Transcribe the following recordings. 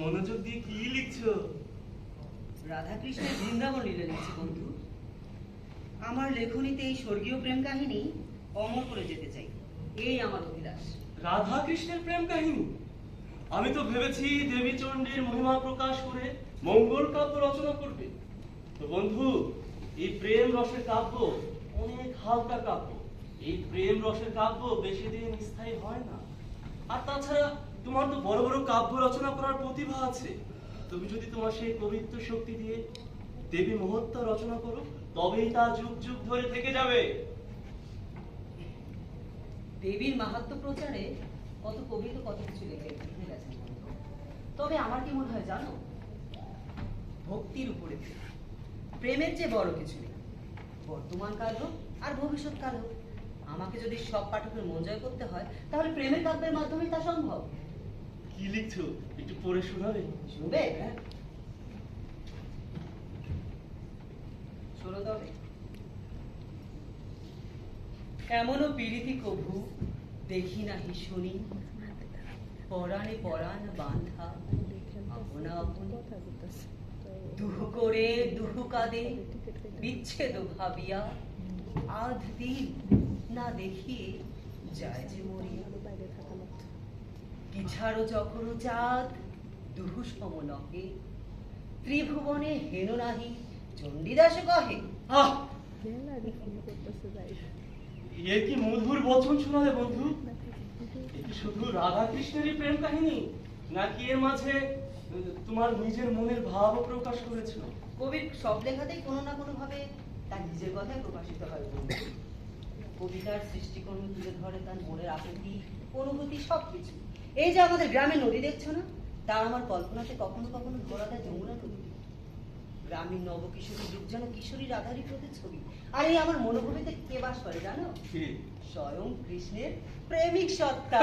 মনোযোগ দিয়ে কি লিখছো? রাধাকৃষ্ণের বৃন্দাবন লীলা লিখছি বন্ধু। আমার লেখনীতে এই স্বর্গীয় প্রেম কাহিনী অমর করে যেতে চাই। এই আমার অভিলাষ। রাধা কৃষ্ণের প্রেম কাহিনী? আমি তো ভেবেছি দেবী চণ্ডীর মহিমা প্রকাশ করে মঙ্গল কাব্য রচনা করবে। তো বন্ধু এই প্রেম রসের কাব্য অনেক হালকা কাব্য। এই প্রেম রসের কাব্য বেশি দিন স্থায়ী হয় না। আর তাছাড়া তোমার তো বড় বড় কাব্য রচনা করার প্রতিভা আছে। তুমি যদি তোমার সেই কবিত্ব শক্তি দিয়ে দেবী মহত্তা রচনা করো, তবেই তা যুগ যুগ ধরে থেকে যাবে। দেবীর মাহাত্ম প্রচারে কত কবি তো কত কিছু লিখে তবে আমার কি মনে হয় জানো? ভক্তির উপরে প্রেমের যে বড় কিছু নেই। বর্তমান কাল হোক আর ভবিষ্যৎ কাল হোক। আমাকে যদি সব পাঠকের মন জয় করতে হয়, তাহলে প্রেমের কাব্যের মাধ্যমে তা সম্ভব। কি লিখছো? একটু পড়ে শোনাবে? শুনবে শোনো তবে। এমনও পীড়িতি কভু, দেখি নাহি শুনি। পরাণে পরাণ বান্ধা আপনা আপনি। দুহু করে দুহু কাঁদে, বিচ্ছেদ ভাবিয়া। আধ দিন না দেখিয়ে যায় যে মরিয়া। পিছাড়ো যখন চাঁদ? দুহু সমনকে ত্রিভুবনে হেন নাহি চণ্ডীদাস কহে। আহ! এ কি মধুর বচন শোনালে বন্ধু? এ কি শুধু রাধা কৃষ্ণেরই প্রেম কাহিনী? নাকি এর মাঝে তোমার নিজের মনের ভাবও প্রকাশ করেছ কবির সব লেখাতেই কোনো না কোনো ভাবে তার নিজের কথাই প্রকাশিত হয় বন্ধু। কবিতার সৃষ্টিকর্ম তুলে ধরে তার মনের আকুতি অনুভূতি সবকিছু। এই যে আমাদের গ্রামে নদী দেখছ না? তা আমার কল্পনাতে কখনো কখনো ধরা দেয় যমুনা নদী। গ্রামীণ নবকিশোরী যুগ যেন কিশোরী রাধারই প্রতিচ্ছবি আর এই আমার মনোভূমিতে কে বাস করে জানো? স্বয়ং কৃষ্ণের প্রেমিক সত্তা।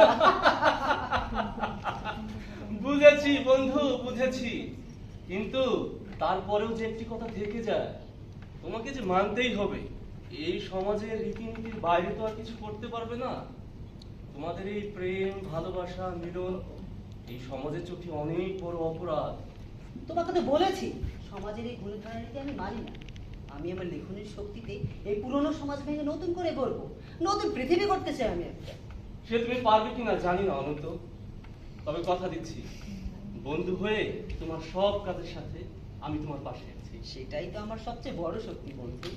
বুঝেছি বন্ধু বুঝেছি। কিন্তু তারপরেও যে একটি কথা থেকে যায় তোমাকে যে মানতেই হবে। এই সমাজের রীতিনীতির বাইরে তো আর কিছু করতে পারবে না। তোমাদের এই প্রেম ভালোবাসা মিলন এই সমাজের চোখে অনেক বড় অপরাধ। তোমাকে তো বলেছি সমাজের এই ঘুরে গুণধারণীকে আমি মানি না। আমি আমার লেখনের শক্তিতে এই পুরনো সমাজ ভেঙে নতুন করে গড়বো। নতুন পৃথিবী করতে চাই আমি। একটা সে তুমি পারবে কিনা জানি না অনন্ত। তবে কথা দিচ্ছি বন্ধু হয়ে তোমার সব কাজের সাথে আমি তোমার পাশে আছি। সেটাই তো আমার সবচেয়ে বড় শক্তি বন্ধু।